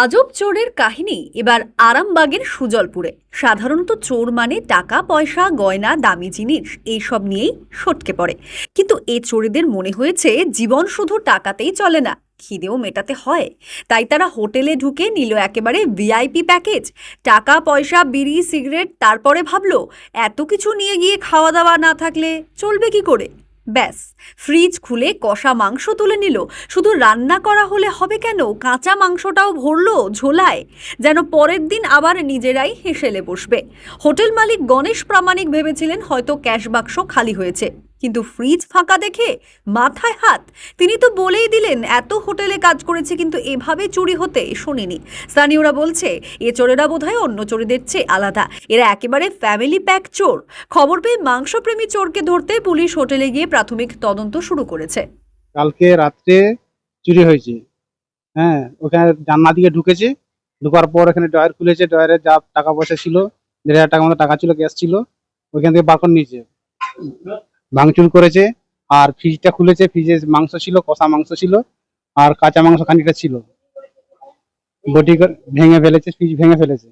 আজব চোরের কাহিনী, এবার আরামবাগের সুজলপুরে। সাধারণত চোর মানে টাকা, পয়সা, গয়না, দামি জিনিস, এইসব নিয়েই সটকে পড়ে। কিন্তু এ চোরেদের মনে হয়েছে, জীবন শুধু টাকাতেই চলে না, খিদেও মেটাতে হয়। তাই তারা হোটেলে ঢুকে নিল একেবারে ভিআইপি প্যাকেজ। টাকা, পয়সা, বিড়ি, সিগারেট, তারপরে ভাবলো, এত কিছু নিয়ে গিয়ে খাওয়া দাওয়া না থাকলে চলবে কি করে? ব্যাস, ফ্রিজ খুলে কষা মাংস তুলে নিল। শুধু রান্না করা হলে হবে কেন? কাঁচা মাংসটাও ভরল ঝোলায়। যেন পরের দিন আবার নিজেরাই হেসেলে বসবে। হোটেল মালিক গণেশ প্রামাণিক ভেবেছিলেন হয়তো ক্যাশ বাক্স খালি হয়েছে। কিন্তু ফ্রিজ ফাঁকা দেখে মাথায় হাত, তিনি তো বলেই দিলেন এত হোটেলে কাজ করেছে কিন্তু এভাবে চুরি হতে শুনিনি। স্থানীয়রা বলছে, এ চোরেরা বোধহয় অন্য চোরেদের চেয়ে আলাদা। এরা একেবারে ফ্যামিলি প্যাক চোর। খবর পেয়ে মাংসপ্রেমী চোরকে ধরতে পুলিশ হোটেলে গিয়ে প্রাথমিক তদন্ত শুরু করেছে। কালকে রাত্রে চুরি হয়েছে। হ্যাঁ ওখানে জান্না দিকে ঢুকেছে। ঢুকার পর এখানে ডয়ার খুলেছে ডয়ারে যা টাকা পয়সা ছিল, দেড় হাজার টাকা মতো টাকা ছিল গ্যাস ছিল ওইখান থেকে বার নিয়েছে। ভাঙচুর করেছে আর ফ্রিজটা খুলেছে ফ্রিজে মাংস ছিল কষা মাংস ছিল আর কাঁচা মাংস খানিকটা ছিল। বটি ভেঙে ফেলেছে ফ্রিজ ভেঙে ফেলেছে।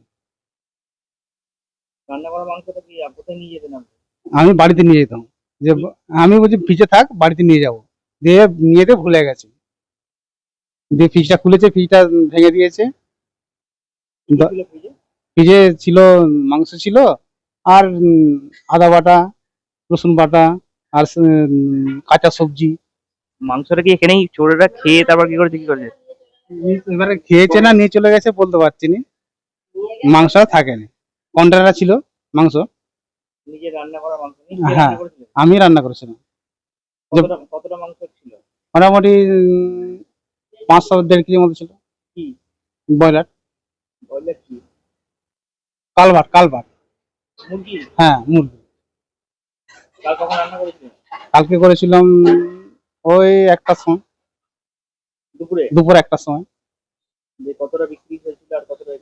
রান্না করা মাংসটা কি কোথায় নিয়ে যেতেন আমি বাড়িতে নিয়ে যেতাম। যে আমি বলছি ফ্রিজে থাক বাড়িতে নিয়ে যাব। দিয়ে নিয়ে যেতে ভুলে গেছে। দিয়ে ফ্রিজটা খুলেছে ফ্রিজটা ভেঙে দিয়েছে। ফ্রিজে? ছিল মাংস ছিল আর আদা বাটা রসুন বাটা আর কাঁচা সবজি। মাংসটা কি এখানেই চোরেরা খেয়ে তারপর কি করেছে কি করেছে? এবারে খেয়েছে না নিয়ে চলে গেছে বলতে পারছি না। মাংস থাকেনি। কন্টেনার ছিল মাংস। নিজে রান্না করা মাংস হ্যাঁ। আমি রান্না করেছিলাম। কতটা মাংস ছিল? মোটামুটি উম, পাঁচশো দেড় কেজির মতো ছিল। কি? ব্রয়লার। বললে কি? কালবার কালবার মুরগি? হ্যাঁ মুরগি কাল কখন রান্না করেছিলেন কালকে করেছিলাম ওই একটার সময়। দুপুরে? দুপুর একটার সময়। কতটা বিক্রি হয়েছিল আর কতটা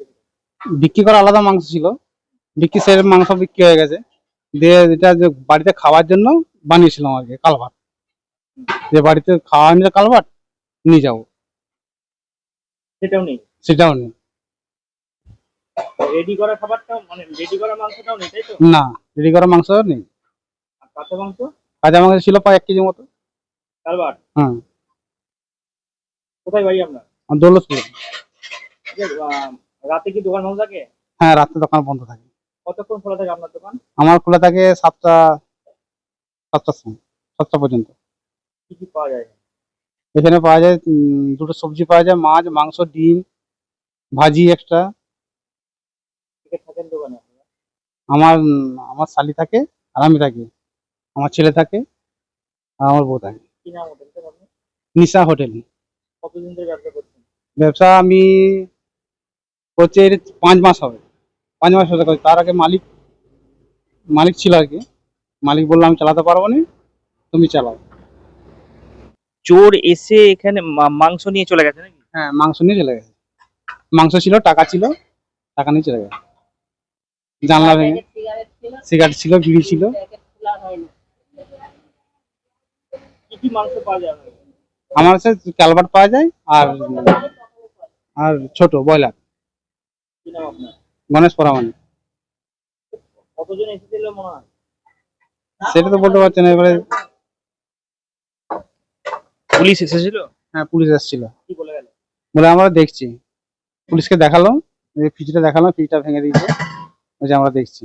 বিক্রি করা আলাদা মাংস ছিল। বিক্রি সে মাংস বিক্রি হয়ে গেছে। দিয়ে এটা যে বাড়িতে খাওয়ার জন্য বানিয়েছিলাম আর কি কালভার যে বাড়িতে খাওয়া নিয়ে কালভার নিয়ে যাব। সেটাও নেই? সেটাও নেই। রেডি করা খাবারটাও মানে রেডি করা মাংসটাও নেই তাই তো? না রেডি করা মাংস নেই। কাঁচা মাংস? কাঁচা মাংস ছিল প্রায় এক কেজি মতো। হ্যাঁ। কোথায় বাড়ি আপনার? দৌলতপুর। আহ, রাতে কি দোকান বন্ধ থাকে? হ্যাঁ দোকান বন্ধ থাকে। কতক্ষণ খোলা থাকে আপনার দোকান? আমার খোলা থাকে সাতটা সাতটার সময় সাতটা পর্যন্ত। কি কি পাওয়া যায়? এখানে পাওয়া যায় দুটো সবজি পাওয়া যায় মাছ মাংস ডিম ভাজি এক্সট্রা থাকেন দোকানে আপনারা? আমার আমার শালি থাকে আর আমি থাকি। আমার ছেলে থাকে আর আমার বউ থাকে। কি নাম হোটেলটার নিশা হোটেল। কতদিন ধরে ব্যবসা করছেন? ব্যবসা আমি করছি এর পাঁচ মাস হবে। পাঁচ মাস হতে তার আগে মালিক মালিক ছিল আর কি। মালিক বলল আমি চালাতে পারব না তুমি চালাও। চোর এসে এখানে মা- মাংস নিয়ে চলে গেছে নাকি? হ্যাঁ মাংস নিয়ে চলে গেছে। মাংস ছিল টাকা ছিল টাকা নিয়ে চলে গেছে। জানলা ভেঙে সিগারেট ছিল বিড়ি ছিল। কি কি মাংস পাওয়া যায়? আমার কাছে ক্যালভার্ট পাওয়া যায় আর আর ছোট ব্রয়লার। কি নাম আপনার? গণেশ পরামানি। কতজন এসেছিল মনে হয়? সেটা তো বলতে পারছি না এবারে পুলিশ এসেছিল? হ্যাঁ পুলিশ এসেছিল। কি বলে গেল? বলে আমরা দেখছি। পুলিশকে দেখালাম এই ফ্রিজটা দেখালাম ফ্রিজটা ভেঙে দিয়েছে। ওই যে আমরা দেখছি।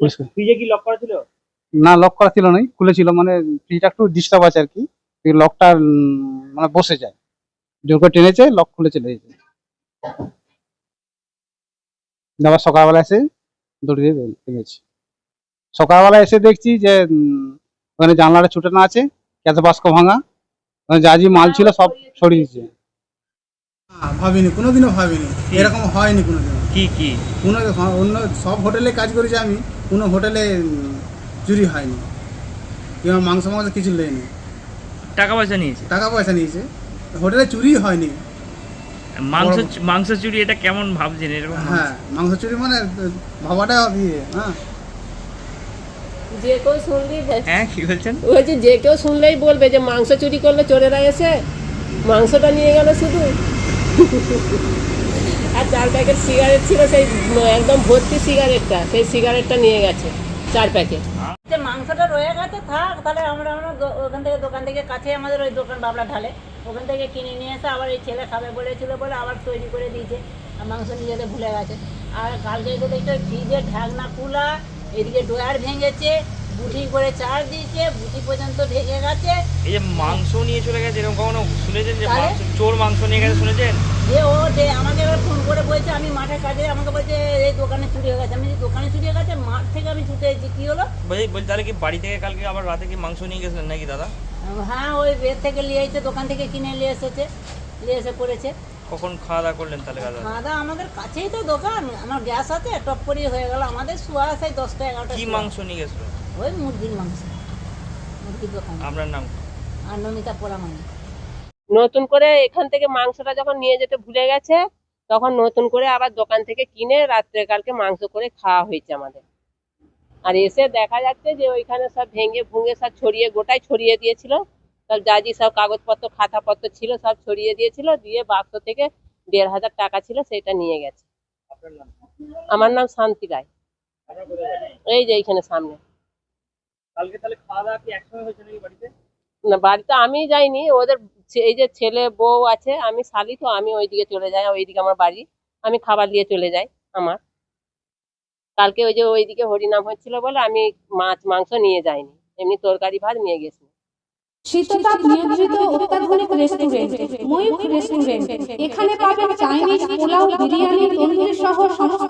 পুলিশকে ফ্রিজে কি লক করা ছিল? না লক করা ছিল না খুলেছিল মানে ফ্রিজটা একটু ডিস্টার্ব আছে আর কি। লকটা মানে বসে যায়। জোর করে টেনেছে লক খুলে চলে গেছে আবার সকালবেলা এসে দৌড়ে দিয়ে বেরিয়ে সকালবেলা এসে দেখছি যে ওখানে জানলাটা ছুটে না আছে ক্যাশ বাস্ক ভাঙা। ওখানে যা যে মাল ছিল সব সরিয়ে দিয়েছে। না, ভাবিনি কোনোদিনও ভাবিনি। এরকম হয়নি কোনোদিনও। কি কি? কোনো অন্য সব হোটেলে কাজ করেছি আমি কোনো হোটেলে চুরি হয়নি। কিংবা মাংস মাংস কিছু নেয়নি টাকা পয়সা নিয়েছে? টাকা পয়সা নিয়েছে। হোটেলে চুরি হয়নি। মাংস মাংস চুরি এটা কেমন ভাবছেন? এরকম হ্যাঁ মাংস চুরি মানে ভাবাটা দিয়ে হ্যাঁ। যে কেউ শুনলেই হ্যাঁ কি বলছেন? বলছি যে কেউ শুনলেই বলবে যে মাংস চুরি করলে চোরেরা এসে মাংসটা নিয়ে গেল শুধু। আর চার প্যাকেট সিগারেট ছিল সেই একদম ভর্তি সিগারেটটা সেই সিগারেটটা নিয়ে গেছে চার প্যাকেট। যে থাক, তাহলে আমরা আমরা ওখান থেকে দোকান থেকে কাছে আমাদের ওই দোকান বাবলা ঢালে। ওখান থেকে কিনে নিয়ে এসে আবার এই ছেলে খাবে বলেছিল বলে আবার তৈরি করে দিয়েছে আর মাংস নিজেদের ভুলে গেছে। আর কালকে তো দেখতে ফ্রিজের ঢাকনা খোলা, এদিকে ডোয়ার ভেঙেছে বুটি করে চার দিয়েছে বুটি পর্যন্ত ঢেকে গেছে। এই যে মাংস নিয়ে চলে গেছে এরকম কখনো শুনেছেন যে চোর মাংস নিয়ে গেছে শুনেছেন? যে ও যে আমাকে এবার ফোন করে বলছে আমি মাঠে কাজে আমাকে বলছে এই দোকানে চুরি হয়ে গেছে। আমি বলছি, দোকানে চুরি হয়ে গেছে? মাঠ থেকে আমি ছুটে এসেছি কী হলো? বলছি বলছি তাহলে কি বাড়ি থেকে কালকে আবার রাতে কি মাংস নিয়ে গেছিলেন নাকি দাদা? হ্যাঁ ওই বের থেকে নিয়ে এসেছে দোকান থেকে কিনে নিয়ে এসেছে নিয়ে এসে করেছে কখন খাওয়া দাওয়া করলেন তাহলে দাদা? খাওয়া দাওয়া আমাদের কাছেই তো দোকান আমার গ্যাস আছে টপ করে হয়ে গেল আমাদের শোয়া আছে দশটা এগারোটা কি মাংস নিয়ে গেছিল ওই মুরগির মাংস। মুরগির দোকান আপনার নাম? আর নমিতা পোড়ামানি। নতুন করে এখান থেকে মাংসটা যখন নিয়ে যেতে ভুলে গেছে তখন নতুন করে আবার দোকান থেকে কিনে রাত্রে কালকে মাংস করে খাওয়া হয়েছে আমাদের। আর এসে দেখা যাচ্ছে যে ওইখানে সব ভেঙে ভুঙে সব ছড়িয়ে গোটাই ছড়িয়ে দিয়েছিল। সব জাজি সব কাগজপত্র খাতাপত্র ছিল সব ছড়িয়ে দিয়েছিল দিয়ে বাক্স থেকে দেড় হাজার টাকা ছিল সেটা নিয়ে গেছে। আমার নাম শান্তি রায়? এই যে এইখানে সামনে। কালকে তাহলে খাওয়া দাওয়া কি একসঙ্গে হয়েছে নাকি বাড়িতে? না বাড়িতে আমি যাইনি ওদের এই যে ছেলে বউ আছে আমি শালি তো আমি ওইদিকে চলে যাই ওইদিকে আমার বাড়ি আমি খাবার নিয়ে চলে যাই আমার। কালকে ওই যে ওইদিকে হরিনাম হচ্ছিল বলে আমি মাছ মাংস নিয়ে যাইনি এমনি তরকারি ভাত নিয়ে গেছি। শীততাপ নিয়ন্ত্রিত অত্যাধুনিক রেস্টুরেন্ট ময়ূখ রেস্টুরেন্ট এখানে পাবেন চাইনিজ পোলাও বিরিয়ানি তন্দুরি সহ সমস্ত